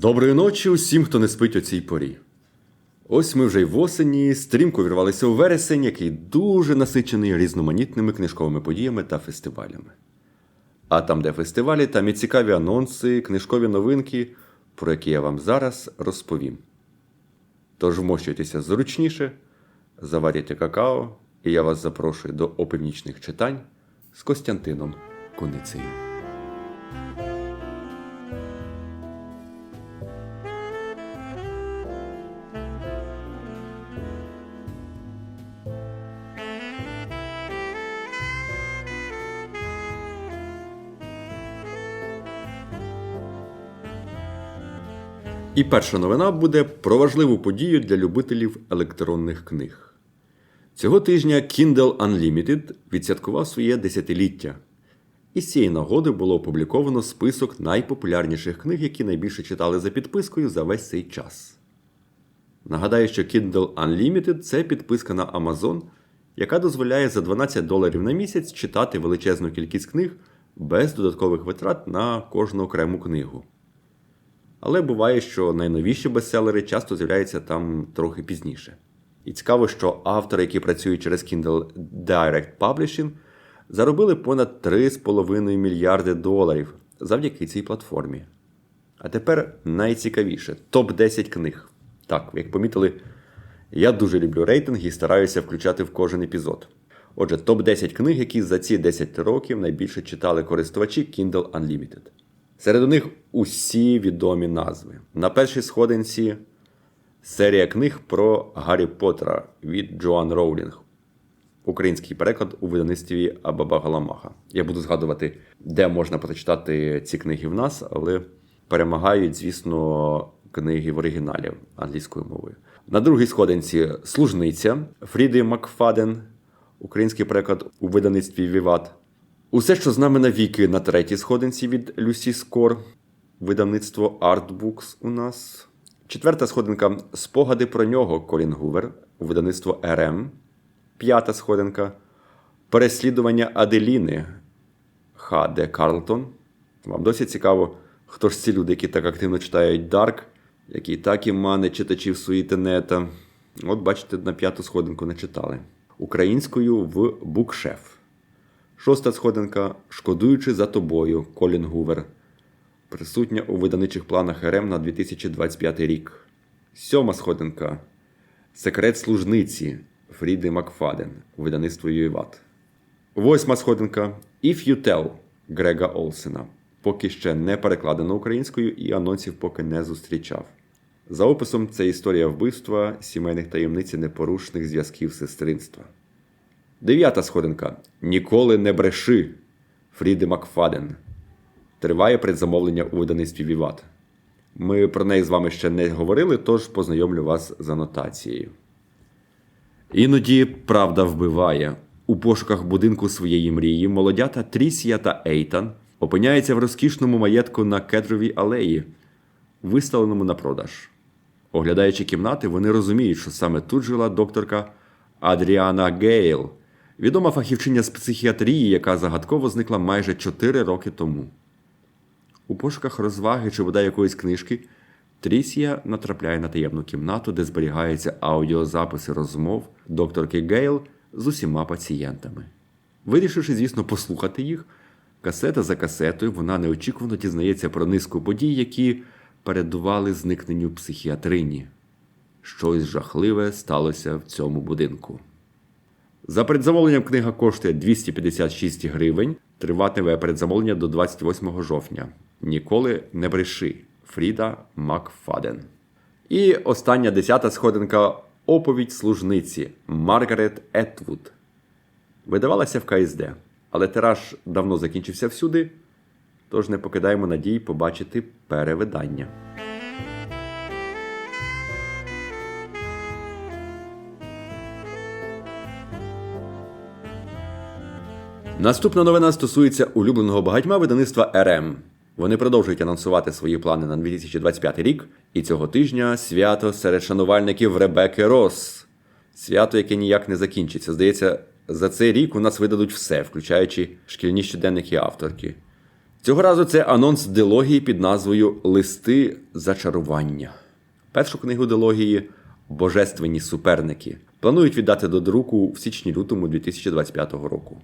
Доброї ночі усім, хто не спить о цій порі. Ось ми вже й в осені стрімко вірвалися у вересень, який дуже насичений різноманітними книжковими подіями та фестивалями. А там, де фестивалі, там і цікаві анонси, книжкові новинки, про які я вам зараз розповім. Тож вмощуйтеся зручніше, заварюйте какао, і я вас запрошую до опівнічних читань з Костянтином Куницею. І перша новина буде про важливу подію для любителів електронних книг. Цього тижня Kindle Unlimited відсвяткував своє десятиліття. І з цієї нагоди було опубліковано список найпопулярніших книг, які найбільше читали за підпискою за весь цей час. Нагадаю, що Kindle Unlimited це підписка на Amazon, яка дозволяє за 12 доларів на місяць читати величезну кількість книг без додаткових витрат на кожну окрему книгу. Але буває, що найновіші бестселери часто з'являються там трохи пізніше. І цікаво, що автори, які працюють через Kindle Direct Publishing, заробили понад 3,5 мільярди доларів завдяки цій платформі. А тепер найцікавіше топ-10 книг. Так, як помітили, я дуже люблю рейтинги і стараюся включати в кожен епізод. Отже, топ-10 книг, які за ці 10 років найбільше читали користувачі Kindle Unlimited. Серед них усі відомі назви. На першій сходинці серія книг про Гаррі Поттера від Джоан Роулінг. Український переклад у видавництві Абаба Галамаха. Я буду згадувати, де можна прочитати ці книги в нас, але перемагають, звісно, книги в оригіналі англійською мовою. На другій сходинці служниця Фріди Макфаден, український переклад у видавництві Віват. Усе, що з нами навіки на третій сходинці від Люсі Скор, видавництво Artbooks у нас. Четверта сходинка Спогади про нього Колін Гувер, видавництво РМ. П'ята сходинка Переслідування Аделіни Х. Д. Карлтон. Вам досі цікаво, хто ж ці люди, які так активно читають Дарк, які так і мани читачів суїтенета. От, бачите, на п'яту сходинку не читали. Українською в Букшеф. Шоста сходинка Шкодуючи за тобою Колін Гувер. Присутня у видавничих планах РМ на 2025 рік. Сьома сходинка Секрет служниці Фріди Макфаден у видавництво Юєват. Восьма сходинка If You Tell Грега Олсена. Поки ще не перекладено українською і анонсів поки не зустрічав. За описом, це історія вбивства, сімейних таємниць і непорушних зв'язків сестринства. Дев'ята сходинка. Ніколи не бреши. Фріди Макфаден. Триває предзамовлення у видавництві Віват. Ми про неї з вами ще не говорили, тож познайомлю вас з анотацією. Іноді правда вбиває. У пошуках будинку своєї мрії молодята Трісія та Ейтан опиняються в розкішному маєтку на Кедровій алеї, виставленому на продаж. Оглядаючи кімнати, вони розуміють, що саме тут жила докторка Адріана Гейл, відома фахівчиня з психіатрії, яка загадково зникла майже 4 роки тому. У пошуках розваги чи бодай якоїсь книжки Трісія натрапляє на таємну кімнату, де зберігаються аудіозаписи розмов докторки Гейл з усіма пацієнтами. Вирішивши, звісно, послухати їх, касета за касетою вона неочікувано дізнається про низку подій, які передували зникненню психіатрині. Щось жахливе сталося в цьому будинку. За предзамовленням книга коштує 256 гривень. Триватиме предзамовлення до 28 жовтня. Ніколи не бреши. Фріда Макфаден. І остання десята сходинка оповідь служниці Маргарет Етвуд. Видавалася в КСД, але тираж давно закінчився всюди, тож не покидаємо надії побачити перевидання. Наступна новина стосується улюбленого багатьма видавництва РМ. Вони продовжують анонсувати свої плани на 2025 рік, і цього тижня свято серед шанувальників Ребекки Росс. Свято, яке ніяк не закінчиться. Здається, за цей рік у нас видадуть все, включаючи шкільні щоденники авторки. Цього разу це анонс дилогії під назвою Листи зачарування. Першу книгу дилогії Божественні суперники планують віддати до друку в січні-лютому 2025 року.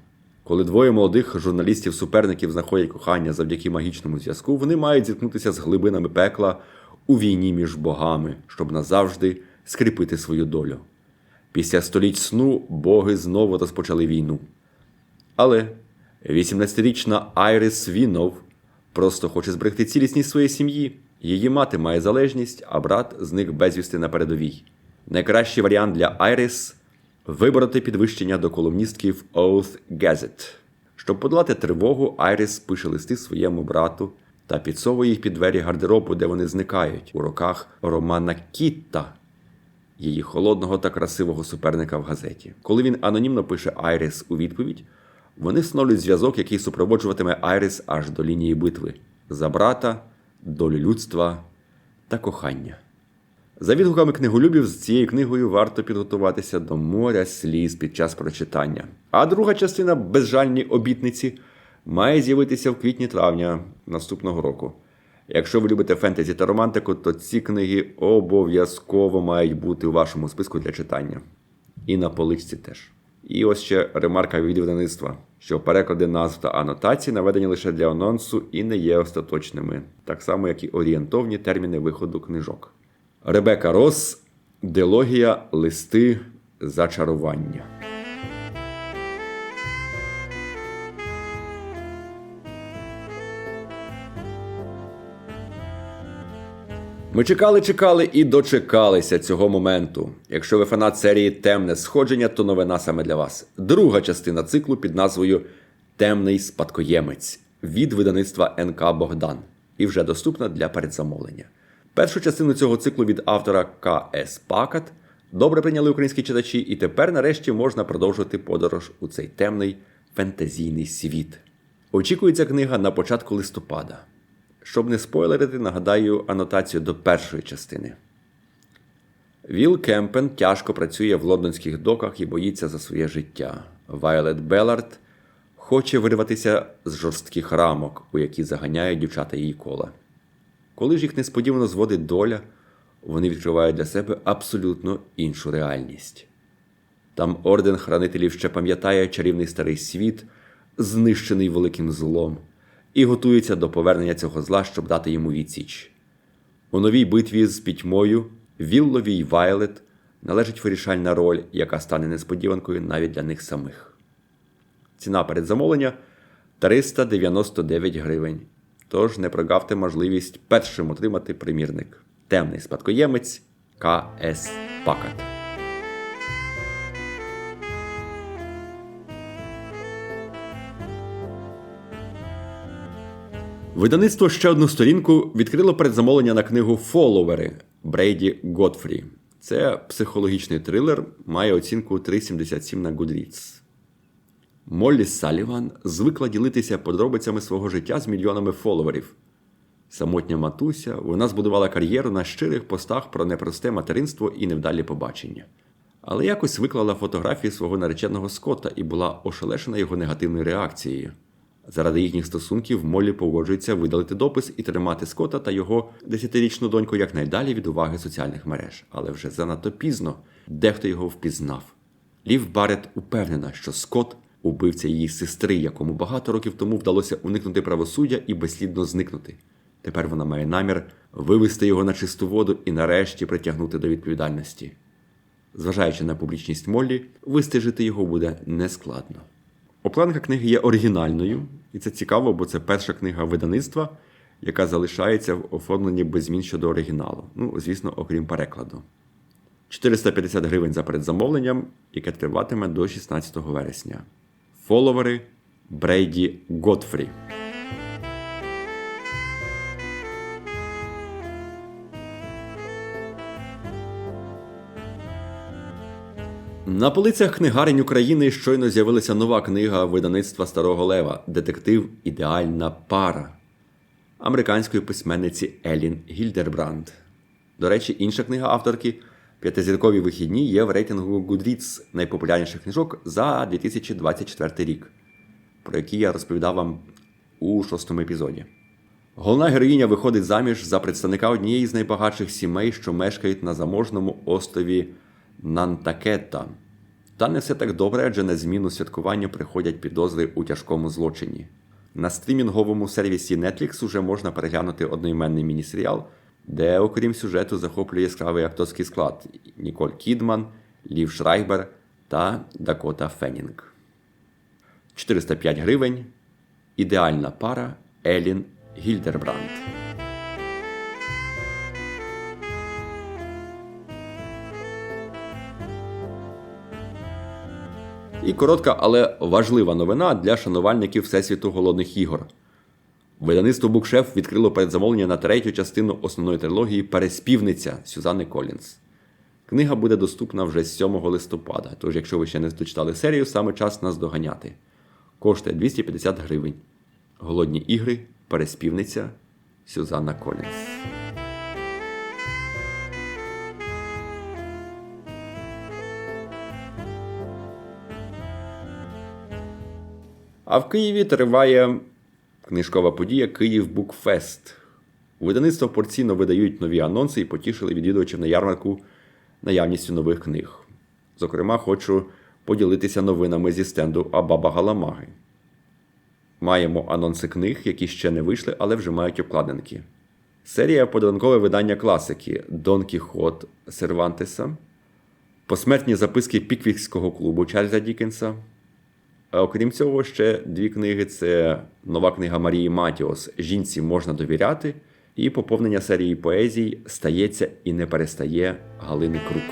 Коли двоє молодих журналістів-суперників знаходять кохання завдяки магічному зв'язку, вони мають зіткнутися з глибинами пекла у війні між богами, щоб назавжди скріпити свою долю. Після століть сну боги знову розпочали війну. Але 18-річна Айрис Вінов просто хоче зберегти цілісність своєї сім'ї. Її мати має залежність, а брат зник безвісти на передовій. Найкращий варіант для Айрис вибороти підвищення до колумністки в Oath Gazette. Щоб подолати тривогу, Айрис пише листи своєму брату та підсовує їх під двері гардеробу, де вони зникають у роках Романа Кітта, її холодного та красивого суперника в газеті. Коли він анонімно пише Айрис у відповідь, вони встановлюють зв'язок, який супроводжуватиме Айрис аж до лінії битви за брата, долю людства та кохання. За відгуками книголюбів, з цією книгою варто підготуватися до моря сліз під час прочитання. А друга частина безжальні обітниці має з'явитися в квітні-травня наступного року. Якщо ви любите фентезі та романтику, то ці книги обов'язково мають бути у вашому списку для читання. І на поличці теж. І ось ще ремарка від видавництва, що переклади назв та анотації наведені лише для анонсу і не є остаточними, так само, як і орієнтовні терміни виходу книжок. Ребека Рос, Дилогія, листи, зачарування. Ми чекали, чекали і дочекалися цього моменту. Якщо ви фанат серії Темне сходження, то новина саме для вас. Друга частина циклу під назвою Темний спадкоємець від видавництва НК Богдан і вже доступна для передзамовлення. Першу частину цього циклу від автора К.С. Пакат добре прийняли українські читачі, і тепер, нарешті, можна продовжувати подорож у цей темний фентезійний світ. Очікується книга на початку листопада. Щоб не спойлерити, нагадаю анотацію до першої частини. Віл Кемпен тяжко працює в лондонських доках і боїться за своє життя. Вайолет Беллард хоче вирватися з жорстких рамок, у які заганяють дівчата її кола. Коли ж їх несподівано зводить доля, вони відкривають для себе абсолютно іншу реальність. Там орден хранителів ще пам'ятає чарівний старий світ, знищений великим злом, і готується до повернення цього зла, щоб дати йому відсіч. У новій битві з пітьмою Віллові й Вайлет належить вирішальна роль, яка стане несподіванкою навіть для них самих. Ціна передзамовлення 399 гривень. Тож не прогавте можливість першим отримати примірник. Темний спадкоємець К.С. Пакат. Видавництво ще одну сторінку відкрило передзамовлення на книгу Фоловери Брейді Готфрі. Це психологічний трилер, має оцінку 3,77 на Goodreads. Моллі Саліван звикла ділитися подробицями свого життя з мільйонами фоловерів. Самотня матуся, вона збудувала кар'єру на щирих постах про непросте материнство і невдалі побачення. Але якось виклала фотографії свого нареченого Скотта і була ошелешена його негативною реакцією. Заради їхніх стосунків Моллі погоджується видалити допис і тримати Скотта та його десятирічну доньку якнайдалі від уваги соціальних мереж. Але вже занадто пізно дехто його впізнав. Лів Барет упевнена, що Скотт убивця її сестри, якому багато років тому вдалося уникнути правосуддя і безслідно зникнути. Тепер вона має намір вивести його на чисту воду і нарешті притягнути до відповідальності. Зважаючи на публічність Моллі, вистежити його буде нескладно. Обкладинка книги є оригінальною, і це цікаво, бо це перша книга видавництва, яка залишається в оформленні без змін щодо оригіналу. Ну, звісно, окрім перекладу. 450 гривень за передзамовленням, яке триватиме до 16 вересня. Фоловери Брейді Готфрі. На полицях книгарень України щойно з'явилася нова книга видавництва Старого Лева Детектив Ідеальна пара американської письменниці Елін Гільдербранд. До речі, інша книга авторки П'ятизіркові вихідні є в рейтингу Goodreads найпопулярніших книжок за 2024 рік, про які я розповідав вам у шостому епізоді. Головна героїня виходить заміж за представника однієї з найбагатших сімей, що мешкають на заможному острові Нантакета. Та не все так добре, адже на зміну святкуванню приходять підозри у тяжкому злочині. На стрімінговому сервісі Netflix уже можна переглянути одноіменний міні-серіал, де, окрім сюжету, захоплює яскравий акторський склад Ніколь Кідман, Лів Шрайбер та Дакота Феннінг. 405 гривень. Ідеальна пара Елін Гільдербранд. І коротка, але важлива новина для шанувальників Всесвіту голодних ігор. Видавництво Букшеф відкрило передзамовлення на третю частину основної трилогії Переспівниця Сюзанни Колінс. Книга буде доступна вже з 7 листопада, тож, якщо ви ще не дочитали серію, саме час нас доганяти. Коштує 250 гривень. Голодні ігри, переспівниця Сюзанна Колінс. А в Києві триває книжкова подія Київ Букфест. У видавництво порційно видають нові анонси і потішили відвідувачів на ярмарку наявністю нових книг. Зокрема, хочу поділитися новинами зі стенду Абаба Галамаги. Маємо анонси книг, які ще не вийшли, але вже мають обкладинки. Серія подарункове видання класики Дон Кіхот Сервантеса, посмертні записки Піквікського клубу Чарльза Дікенса. А окрім цього, ще дві книги: це нова книга Марії Матіос Жінці можна довіряти, і поповнення серії поезій Стається і не перестає Галини Крук.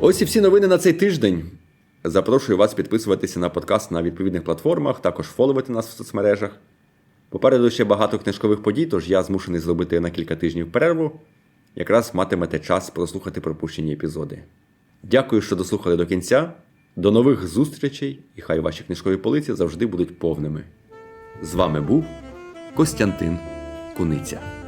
Ось і всі новини на цей тиждень. Запрошую вас підписуватися на подкаст на відповідних платформах, також фоловити нас в соцмережах. Попереду ще багато книжкових подій, тож я змушений зробити на кілька тижнів перерву. Якраз матимете час прослухати пропущені епізоди. Дякую, що дослухали до кінця. До нових зустрічей, і хай ваші книжкові полиці завжди будуть повними. З вами був Костянтин Куниця.